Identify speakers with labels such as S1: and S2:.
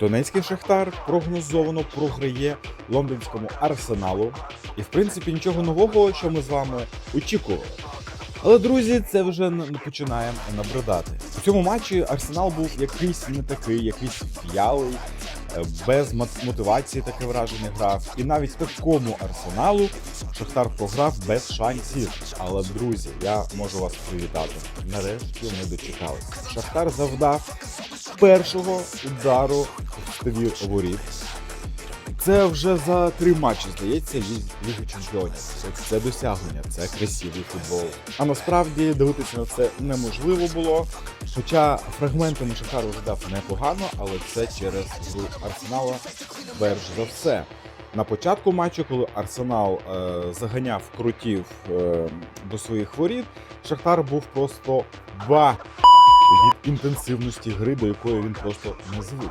S1: Донецький Шахтар прогнозовано програє лондонському арсеналу. І в принципі нічого нового, що ми з вами очікували. Але друзі, це вже не починаємо набридати. У цьому матчі Арсенал був якийсь не такий, якийсь в'ялий, е, без мот- мотивації таке враження грав. І навіть такому арсеналу Шахтар програв без шансів. Але друзі, я можу вас привітати. Нарешті ми дочекалися. Шахтар завдав першого удару ствір воріт. Це вже за три матчі, здається, Ліги Чемпіонів. Це, досягнення, це красивий футбол. А насправді дивитися на це неможливо було. Хоча фрагментами Шахтар виглядав непогано, але це через гру Арсенала перш за все. На початку матчу, коли Арсенал е, заганяв крутів е, до своїх воріт, Шахтар був просто ба від інтенсивності гри, до якої він просто не звик.